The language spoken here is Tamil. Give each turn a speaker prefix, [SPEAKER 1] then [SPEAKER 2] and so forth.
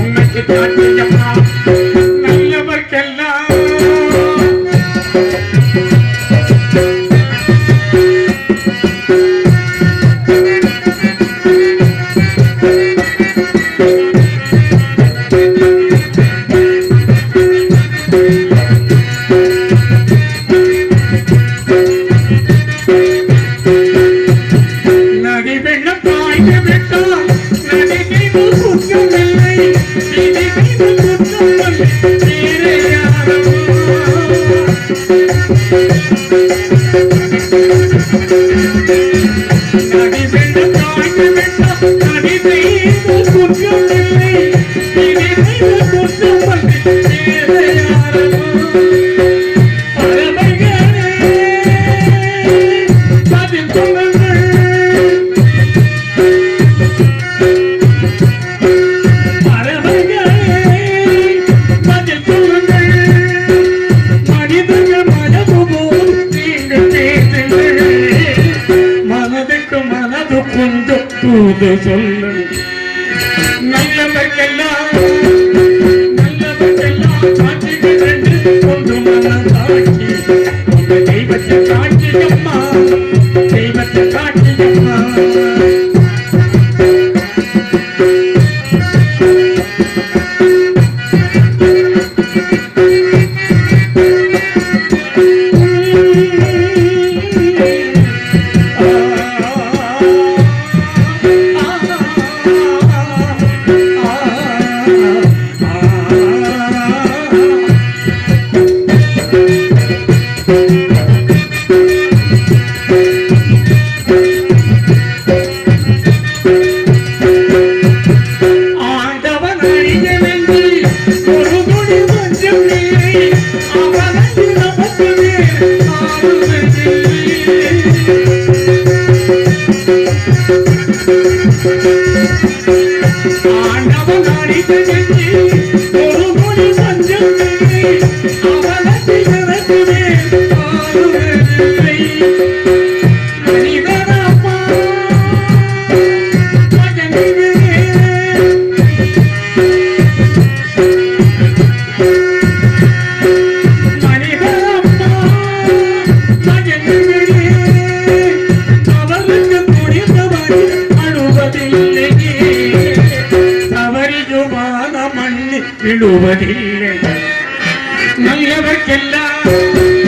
[SPEAKER 1] உள்ளத்தில் காட்டியம்மா நல்லவர்க்கெல்லாம் Thank you. கேட்டு மனது கொஞ்சம் தூது சொல்லும் நல்லவர்களெல்லாம் விழுவதில்லை நல்லவர்க்கெல்லாம்